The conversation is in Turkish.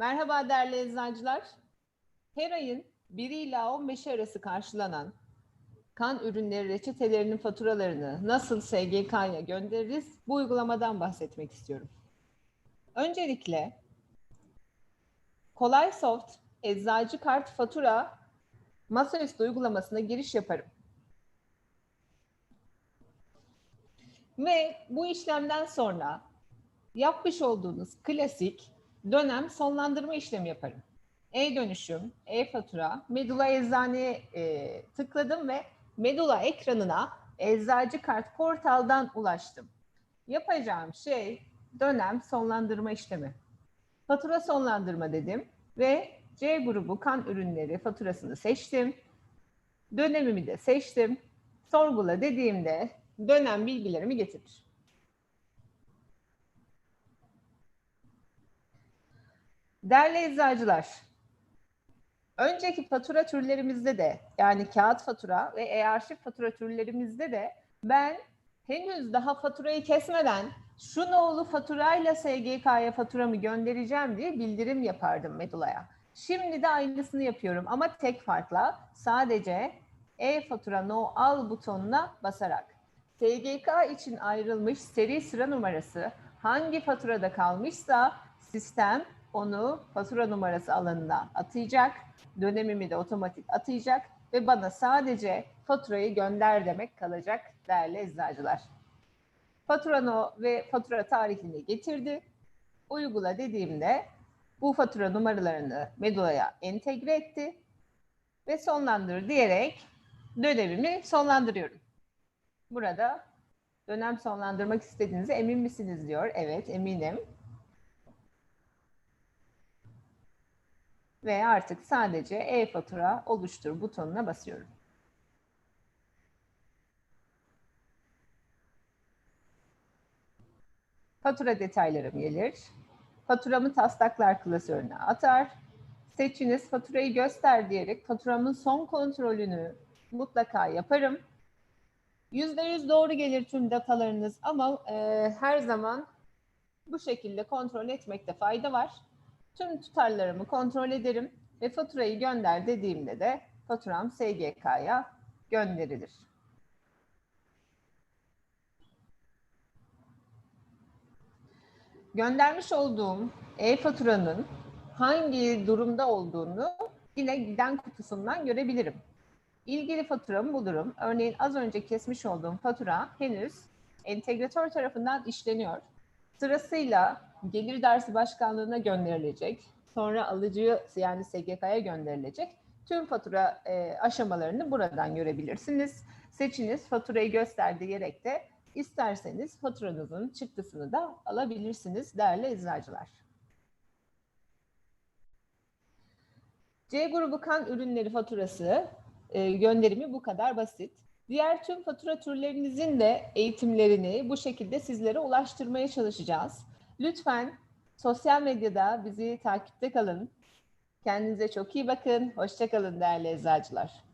Merhaba değerli eczacılar. Her ayın 1 ila 15 arası karşılanan kan ürünleri reçetelerinin faturalarını nasıl SGK'ya göndeririz? Bu uygulamadan bahsetmek istiyorum. Öncelikle Kolaysoft Eczacı Kart Fatura masaüstü uygulamasına giriş yaparım. Ve bu işlemden sonra yapmış olduğunuz klasik dönem sonlandırma işlemi yaparım. E-dönüşüm, e-fatura, Medula Eczane'ye e, tıkladım ve Medula ekranına Eczacı Kart portaldan ulaştım. Yapacağım şey dönem sonlandırma işlemi. Fatura sonlandırma dedim ve C grubu kan ürünleri faturasını seçtim. Dönemimi de seçtim. Sorgula dediğimde dönem bilgilerimi getirir. Değerli eczacılar, önceki fatura türlerimizde de yani kağıt fatura ve e-arşiv fatura türlerimizde de ben henüz daha faturayı kesmeden şu nolu faturayla SGK'ya faturamı göndereceğim diye bildirim yapardım Medula'ya. Şimdi de aynısını yapıyorum ama tek farkla sadece e-fatura no al butonuna basarak. SGK için ayrılmış seri sıra numarası hangi faturada kalmışsa sistem onu fatura numarası alanına atayacak. Dönemimi de otomatik atayacak ve bana sadece faturayı gönder demek kalacak değerli eczacılar. Faturanı ve fatura tarihini getirdi. Uygula dediğimde bu fatura numaralarını Medula'ya entegre etti ve sonlandır diyerek dönemimi sonlandırıyorum. Burada dönem sonlandırmak istediğinize emin misiniz diyor. Evet eminim. Ve artık sadece e-fatura oluştur butonuna basıyorum. Fatura detaylarım gelir. Faturamı taslaklar klasörüne atar. Seçiniz faturayı göster diyerek faturamın son kontrolünü mutlaka yaparım. %100 doğru gelir tüm datalarınız ama e, her zaman bu şekilde kontrol etmekte fayda var. Tüm tutarlarımı kontrol ederim ve faturayı gönder dediğimde de faturam SGK'ya gönderilir. Göndermiş olduğum e-faturanın hangi durumda olduğunu yine giden kutusundan görebilirim. İlgili faturamı bulurum. Örneğin az önce kesmiş olduğum fatura henüz entegratör tarafından işleniyor. Sırasıyla gelir dersi başkanlığına gönderilecek. Sonra alıcı yani SGK'ya gönderilecek. Tüm fatura e, aşamalarını buradan görebilirsiniz. Seçiniz faturayı göster diyerek de isterseniz faturanızın çıktısını da alabilirsiniz değerli eczacılar. C grubu kan ürünleri faturası e, gönderimi bu kadar basit. Diğer tüm fatura türlerinizin de eğitimlerini bu şekilde sizlere ulaştırmaya çalışacağız. Lütfen sosyal medyada bizi takipte kalın. Kendinize çok iyi bakın. Hoşçakalın değerli eczacılar.